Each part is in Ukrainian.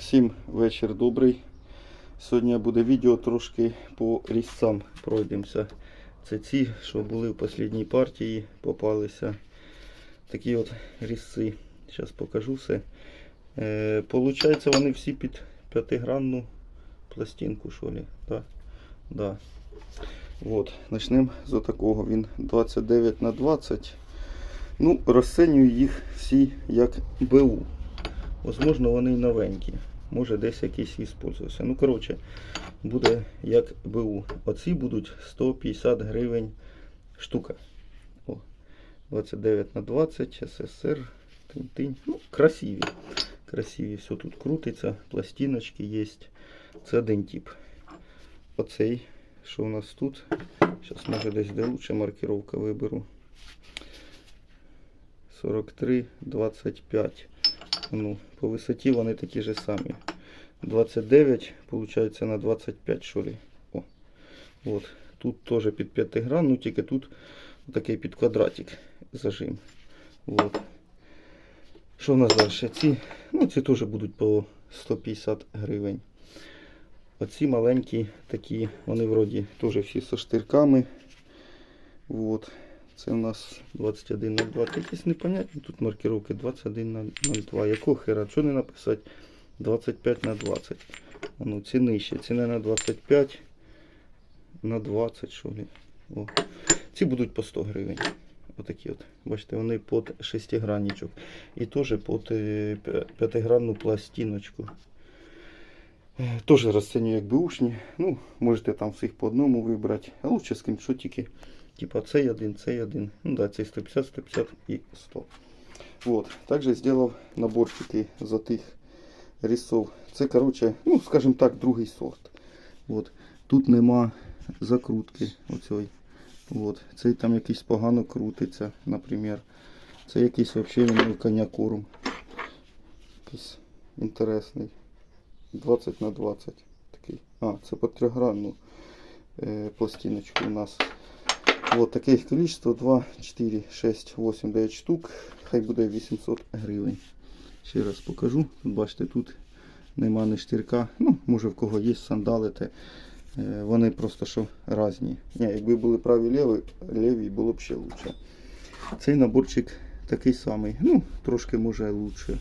Всім вечір добрий. Сьогодні буде відео трошки по різцям пройдемося. Це ці, що були в останній партії, попалися. Такі от різці. Зараз покажу все. Е, получається, вони всі під п'ятигранну пластинку, що ли? Да? Да. От, почнемо з отакого. Він 29 на 20. Ну, розцінюю їх всі як БУ. Возможно, вони новенькі. Може десь якийсь іспользувався. Ну, коротше, буде як БУ. Оці будуть 150 гривень штука. О, 29 на 20, СССР. Тинь-тинь. Ну, красиві. Красиві. Все тут крутиться, пластиночки є. Це один тип. Оцей, що у нас тут. Зараз може десь де лучше маркировка виберу. 43, 25. Ну, по висоті вони такі ж самі. 29, виходить, на 25 що ли. О. От. Тут теж під 5 грам, ну тільки тут такий під квадратик зажим. От. Що у нас далі? Ці, ну, ці теж будуть по 150 гривень. Оці маленькі такі, вони вроді теж всі зі штирками. Вот. Це у нас 21 на 2. Якісь непонятні тут маркировки 21 на 02. Якого хера? Що не написати? 25 на 20. А Ну, ці нижче. Ціна на 25 на 20, що ли. О. Ці будуть по 100 гривень. Отакі от. Бачите, вони під шестигранничок. І теж під е, п'я- п'ятигранну пластиночку. Е, Теж розцінюю як бушні. Ну, можете там всіх по одному вибрати. А лучше скріншотики. Типа цей один, цей один. Ну да, цей 150, 150 и 100. Вот. Также сделал наборчики за тих рисов. Це, короче, ну, скажем так, другий сорт. Вот. Тут нема закрутки оцій. Вот. Цей там якийсь погано крутиться, наприклад. Це якийсь взагалі коня корм. Якийсь інтересний. 20 на 20. Такий. А, це по трьохгранну е, пластиночку у нас. Вот таке количество 2, 4, 6, 8, 9 штук. Хай буде 800 гривень. Ще раз покажу. Бачите, тут нема ні штирка. Ну, може в кого є сандалити. Е, Вони просто що різні. Ні, якби були праві ліві, ліві було б ще лучше. Цей наборчик такий самий. Ну, трошки може лучше.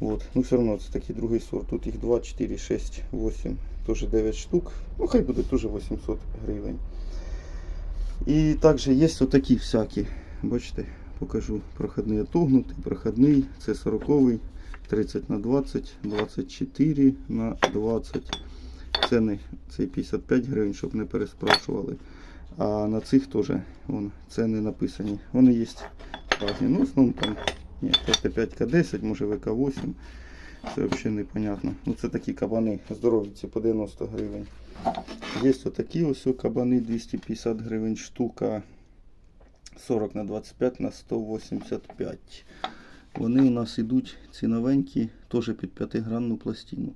Вот. Ну, все одно це такий другий сорт. Тут їх 2, 4, 6, 8, теж 9 штук. Ну, хай буде теж 800 гривень. І також є отакі всякі. Бачите, покажу проходний отогнутий, проходний, це 40 30 на 20, 24 на 20. Ціни цей 55 гривень, щоб не переспрашували. А на цих теж вон, ціни написані. Вони є різні. Ну, основному там ні, ТТ5К10, може ВК8. Це взагалі непонятно. Ну це такі кабани здорові, по 90 гривень. Є отакі ось кабани 250 гривень штука. 40 на 25 на 185. Вони у нас йдуть ці новенькі, теж під 5-гранну пластину.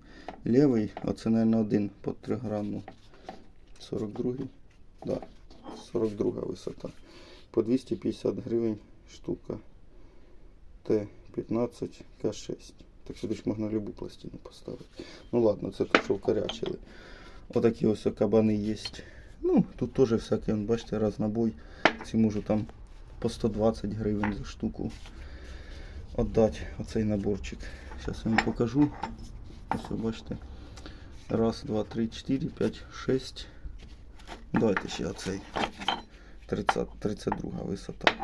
Лівий, оце, мабуть, один під 3-гранну. 42. Да, 42 висота. По 250 гривень штука. Т15 К6. Так сюди ж можна любу пластину поставити. Ну ладно, це те, що вкорячили. Отакі ось кабани є. Ну, тут теж всяке, бачите, разнобой. Ці можу там по 120 гривень за штуку віддати оцей наборчик. Зараз я вам покажу. Ось бачите. Раз, два, три, чотири, п'ять, шесть. Давайте ще оцей. 30, 32 висота.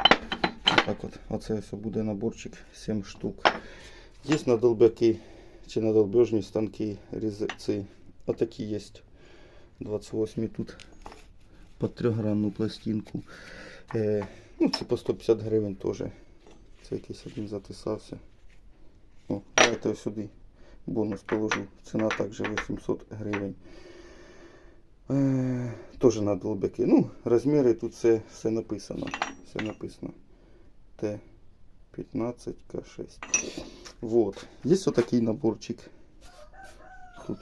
Так от, оце ось буде наборчик 7 штук. Є надолбяки чи надолбежні станки різці. Отакі є. 28 тут под трьохгранну пластинку. Е, ну, це по 150 гривень теж. Це якийсь один затисався. О, давайте ось сюди бонус положу. Ціна також 800 гривень. Е, теж на долбяки. Ну, розміри тут все, все написано. Все написано. Т15 К6. Вот. Є отакий наборчик. Тут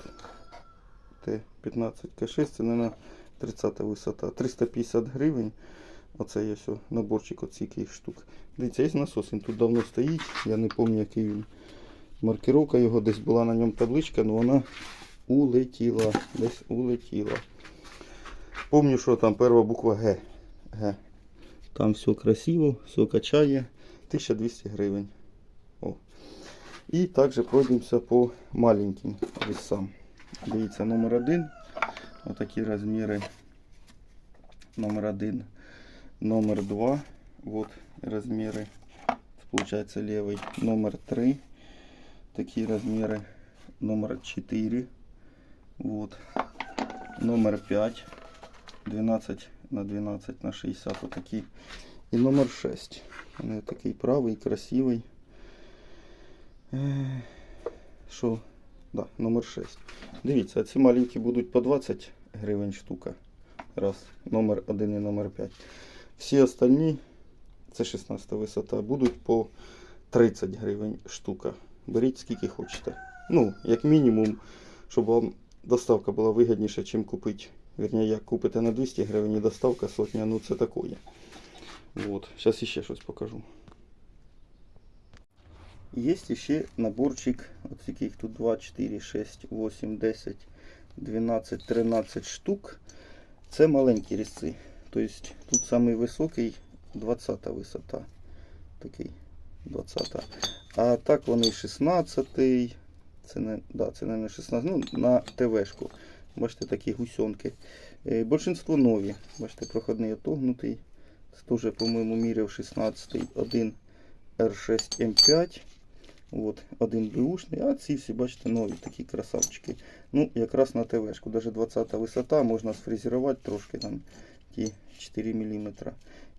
Т15 К6, це, мабуть, 30 висота. 350 гривень. Оце є все, наборчик оцих штук. Дивіться, є насос, він тут давно стоїть. Я не пам'ятаю, який він. Маркировка його десь була на ньому табличка, але вона улетіла. Десь улетіла. Помню, що там перша буква Г. Г. Там все красиво, все качає. 1200 гривень. О. І також пройдемося по маленьким весам. Дивіться, номер один. Отакі розміри. Номер один. Номер два. Вот размеры. Получается левый. Номер три. Такие размеры. Номер 4. Вот. Номер 5. 12 на 12 на 60. Вот такие. И номер 6. Он такий правий, красивий. Е, Що? Да, номер 6. Дивіться, ці маленькі будуть по 20 гривень штука. Раз. Номер 1 і номер 5. Всі остальні, це 16 висота, будуть по 30 гривень штука. Беріть скільки хочете. Ну, як мінімум, щоб вам доставка була вигідніша, чим купити. Вірні, як купите на 200 гривень і доставка сотня, ну це такое. Вот. Сейчас ще щось покажу. Есть ще наборчик, от яких тут 2, 4, 6, 8, 10, 12, 13 штук. Це маленькі різці. Тобто тут самий високий 20 висота. Такий 20. А так вони 16. Це не, да, це не 16, ну, на ТВшку. Бачите, такі гусенки. Е, Большинство нові. Бачите, проходний отогнутий. Це теж, по-моєму, міряв 16 один R6 M5. От, один бушний, а ці всі, бачите, нові такі красавчики. Ну, якраз на ТВшку. Даже 20 висота, можна сфрезерувати трошки там ті 4 мм.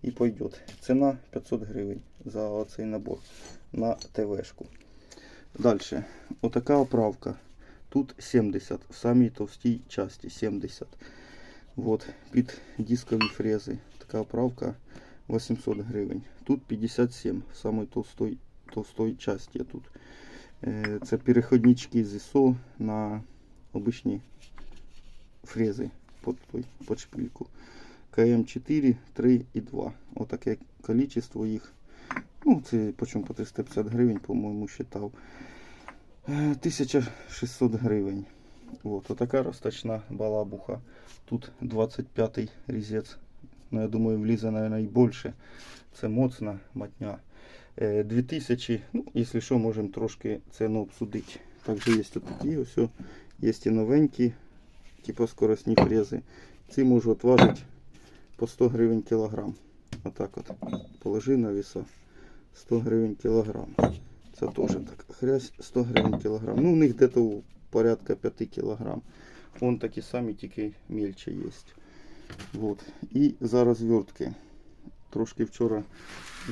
І пойдет. Ціна 500 гривень за оцей набор на ТВшку. Далі. Отака оправка. Тут 70, в самій товстій часті 70. Вот, під дискові фрези. Така оправка 800 гривень. Тут 57 в самій товстой, товстой часті тут. Е, Це переходнички з ISO на обичні фрези під, під шпильку. КМ4, 3 і 2. Отаке количество їх. Ну, це почому по 350 гривень, по-моєму, считав. Е, 1600 гривень. Вот, отака розточна балабуха. Тут 25-й різець. Ну, я думаю, влізе, наверное, і більше. Це моцна матня. Е, 2000, ну, якщо що, можемо трошки ціну обсудити. Також є тут такі, ось, є і новенькі, типу скоростні фрези. Ці можуть важити по 100 гривень кілограм. Отак от. Положи на веса. 100 гривень кілограм. Це теж так. Хрясь 100 гривень кілограм. Ну, у них десь порядка 5 кілограм. Вон такі самі, тільки мельче є. Вот. І за розвертки. Трошки вчора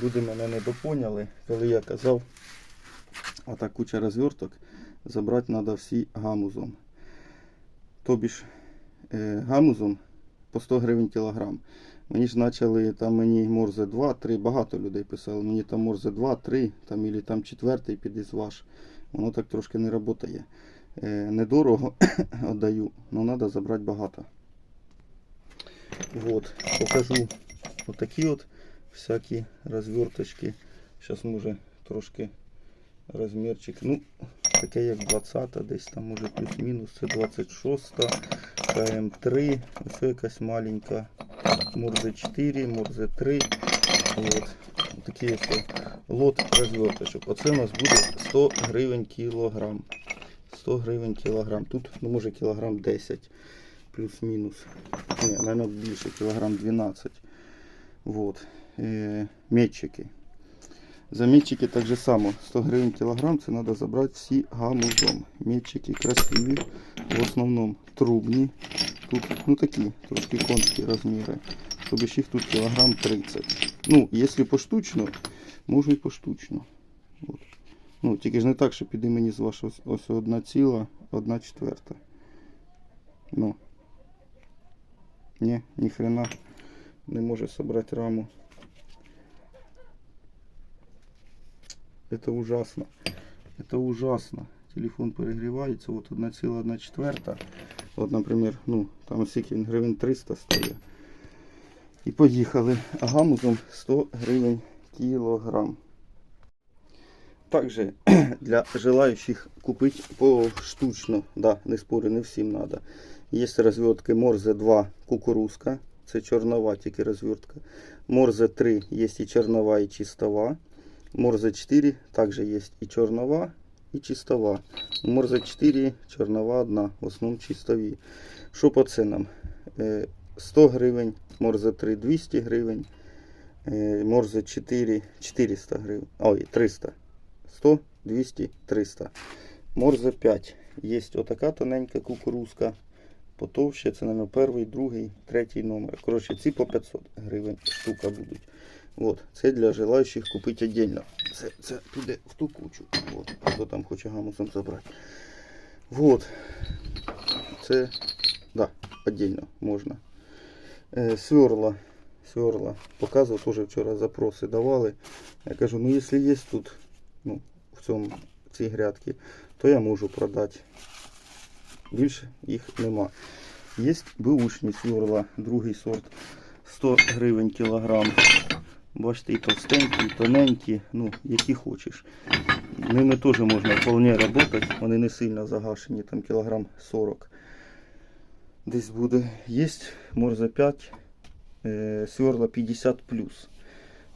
люди мене не допоняли, коли я казав, а куча розверток забрати треба всі гамузом. Тобі ж е, гамузом по 100 гривень кілограм. Мені ж почали там мені морзе 2, 3, багато людей писали, мені там морзе 2, 3, там і там четвертий підізваж. Воно так трошки не працює. Е, недорого віддаю, але треба забрати багато. Вот, покажу отакі от всякі розверточки. Зараз може трошки розмірчик. Ну, таке як 20 десь там може плюс-мінус. Це 26 КМ3. Ось якась маленька. Мурзе 4, Мурзе 3. От. Ось лот розверточок. Оце у нас буде 100 гривень кілограм. 100 гривень кілограм. Тут ну, може кілограм 10 плюс-мінус. Ні, мабуть, більше, кілограм 12. Вот. Е, метчики. За метчики так же само. 100 гривень кілограм, це треба забрати всі гамузом. Метчики красиві, в основному трубні. Тут ну такі, трошки конські розміри. Тобто їх тут кілограм 30. Ну, якщо поштучно, можна і поштучно. От. Ну, тільки ж не так, що піде мені з вашого ось одна ціла, одна четверта. Ну. Ні, ніхрена не може собрати раму. Это ужасно. Это ужасно. Телефон перегрівається. От 1,1 четверта. От, наприклад, ну, там скільки він гривень 300 стоїть. І поїхали. А гамузом 100 гривень кілограм. Також для желаючих купити поштучно, да, не спорю, не всім треба. Є розвертки Морзе 2 кукурузка, це чорнова тільки розвертка. Морзе 3 є і чорнова, і чистова. Морзе 4 також є і чорнова, і чистова. Морзе 4, чорнова одна, в основному чистові. Що по ценам? Е, 100 гривень, Морзе 3 200 гривень, е, Морзе 4 400 гривень. Ой, 300. 100, 200, 300. Морзе 5. Є отака тоненька кукурузка. Потовще, це, мабуть, перший, другий, третій номер. Коротше, ці по 500 гривень штука будуть. От, це для желаючих купити віддільно. Це, це піде в ту кучу. От, хто там хоче гамусом забрати. Вот. Це, да, віддільно можна. Е, сверла. Сверла. Показував, теж вчора запроси давали. Я кажу, ну якщо є тут, ну, в цьому, в цій грядці, то я можу продати. Більше їх нема. Є беушні сверла, другий сорт. 100 гривень кілограм. Бачите, і товстенькі, і тоненькі, ну, які хочеш. Ними теж можна вполне працювати, вони не сильно загашені, там кілограм 40 десь буде. Є морзе 5, е, сверла 50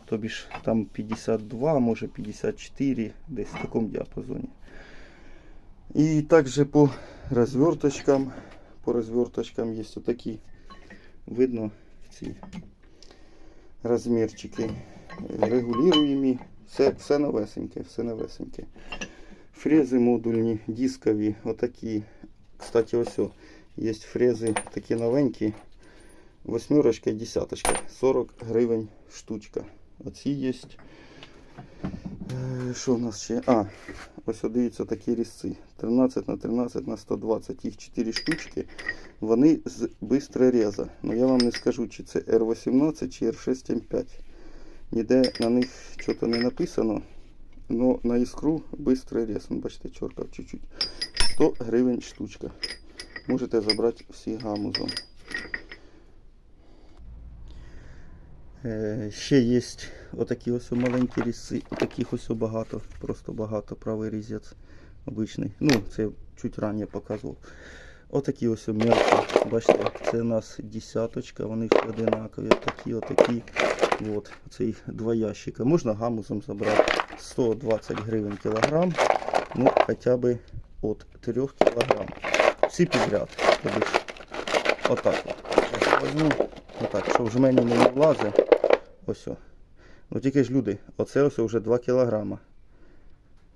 Тобі ж там 52, може 54, десь в такому діапазоні. І також по розверточкам, по розверточкам є отакі, видно ці розмірчики регулюємі. Все, все новесеньке, все новесеньке. Фрези модульні, дискові, отакі. Кстати, ось о, є фрези такі новенькі. Восьмерочка і десяточка. 40 гривень штучка. Оці є. Е, Що в нас ще? А, ось дивіться такі різці. 13 на 13 на 120. Їх 4 штучки. Вони з бистрореза. Ну я вам не скажу, чи це R18 чи R6M5. Ніде на них щось не написано. Но на іскру бистрий рез. Бачите, чоркав чуть-чуть. 100 гривень штучка. Можете забрати всі гамузом. Ще є отакі ось маленькі різці. Таких ось багато. Просто багато. Правий різець обичний. Ну, це чуть раніше показував. Отакі ось м'ясо. Бачите, це у нас десяточка, вони всі одинакові. Такі, отакі. От, це їх два ящика. Можна гамузом забрати 120 гривень кілограм. Ну, хоча б от 3 кілограм. Всі підряд. Тобто, отак от. Возьму. Отак, що в жмені не влазить. Ось. о. Ну тільки ж люди, оце ось вже 2 кілограма.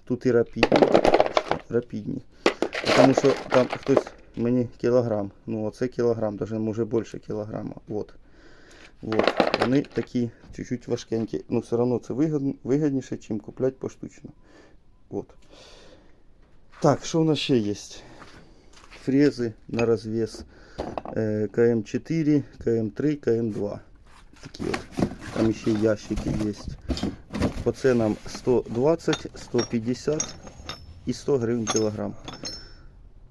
Тут і рапідні, рапідні. Тому що там хтось мені кілограм. Ну оце кілограм, даже може більше кілограма. Вот. Вот. Вони такі чуть-чуть важкенькі. Ну все одно це вигідніше, ніж купляти поштучно. Вот. Так, що у нас ще є? Фрези на розвес. Е, КМ4, КМ3, КМ2. Такі от. Там ще ящики є. По ценам 120, 150 і 100 гривень кілограм.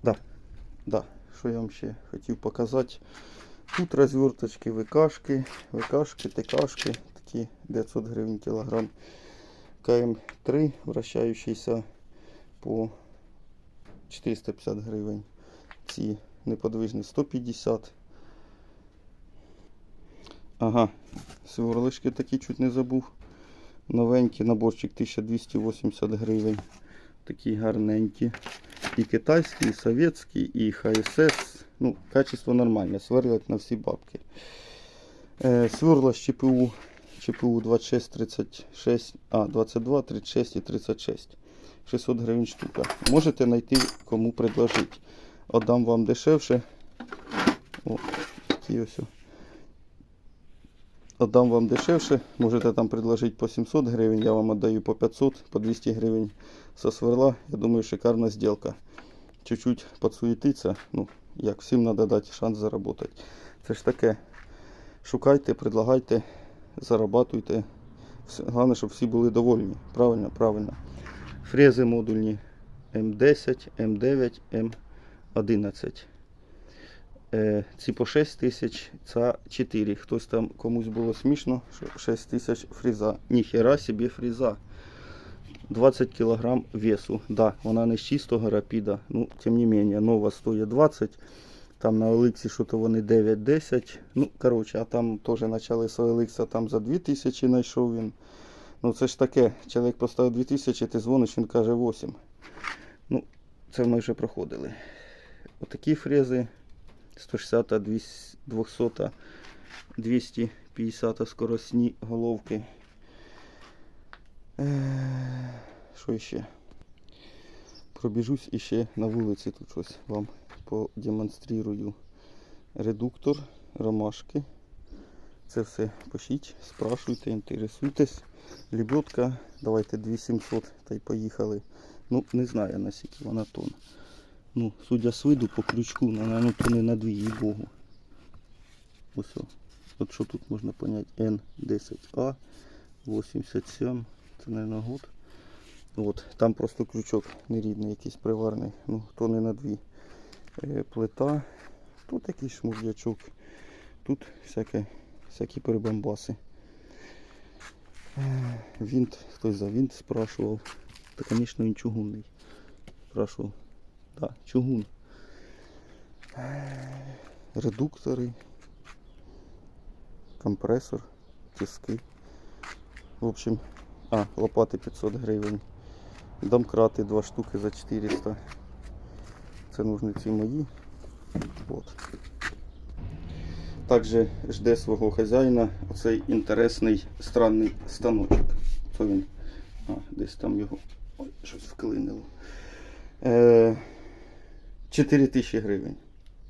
Да. Да. Що я вам ще хотів показати. Тут розверточки, ВКшки, ВКшки, ТКшки, такі 900 гривень кілограм. КМ3 вращаючийся по 450 гривень. Ці неподвижні 150. Ага, сверлишки такі чуть не забув. Новенький наборчик 1280 гривень. Такі гарненькі. І китайський, і совєтський, і ХСС. Ну, качество нормальне, сверлять на всі бабки. Е, сверла з ЧПУ, ЧПУ 26, 36, а, 22, 36 і 36. 600 гривень штука. Можете знайти кому предложити. Отдам вам дешевше. О, такі ось. Отдам вам дешевше. Можете там предложити по 700 гривень, я вам отдаю по 500, по 200 гривень со сверла. Я думаю, шикарна сделка. Чуть-чуть подсуетиться. Ну, як всім треба дати шанс заработати. Це ж таке. Шукайте, предлагайте, зарабатуйте. Головне, щоб всі були довольні. Правильно, правильно. Фрези модульні М10, М9, М11. Е, ці по 6 тисяч, це 4. Хтось там комусь було смішно, що 6 тисяч фріза. Ніхера собі фріза. 20 кг весу. Да, вона не з чистого рапіда, ну, тим не менее, нова стоїть 20. Там на Еликсі що то вони 9-10. Ну, коротше, а там теж почали з там за 2000 знайшов він. Ну це ж таке, чоловік поставив 2000, ти дзвониш, він каже 8. Ну, це ми вже проходили. Отакі фрези 160, 200, 200, 250 скоростні головки. Е, Що ще? Пробіжусь іще на вулиці тут щось вам продемонструю. Редуктор, ромашки. Це все пишіть, спрашуйте, інтересуйтесь. Лебедка, давайте 2700 та й поїхали. Ну, не знаю наскільки вона тон. Ну, судя з виду по крючку, наверное, тони на дві, їй богу. Ось. От що тут можна поняти? N10A 87. Це, мабуть, год. От, там просто крючок нерідний, якийсь приварний. Ну, тони на дві. Е, плита. Тут якийсь шмурдячок. Тут всяке, всякі перебамбаси. Е, Вінт, хтось за вінт спрашував. Та, звісно, він чугунний. Спрашував. Так, чугун. Редуктори. Компресор, тиски. В общем, а, лопати 500 гривень. Домкрати два штуки за 400. Це ножниці мої. От. Також жде свого хазяїна оцей інтересний странний станочок. Це він. А, десь там його. Ой, щось вклинило. Е, 4 тисячі гривень.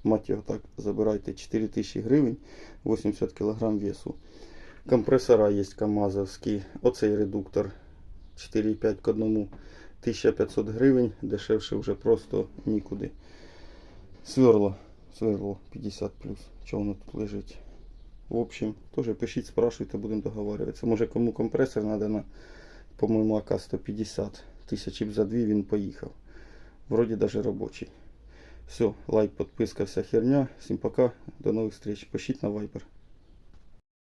Мать його так, забирайте 4 тисячі гривень, 80 кг весу. Компресора є камазовські. Оцей редуктор 4,5 к 1. 1500 гривень, дешевше вже просто нікуди. Сверло, сверло 50 плюс. Чого воно тут лежить? В общем, теж пишіть, спрашуйте, будемо договарюватися. Може кому компресор треба по-моєму, АК-150 тисячі б за дві він поїхав. Вроді даже робочий. Все, лайк, подписка, вся херня. Всім пока, до нових встреч. Пишіть на Viber.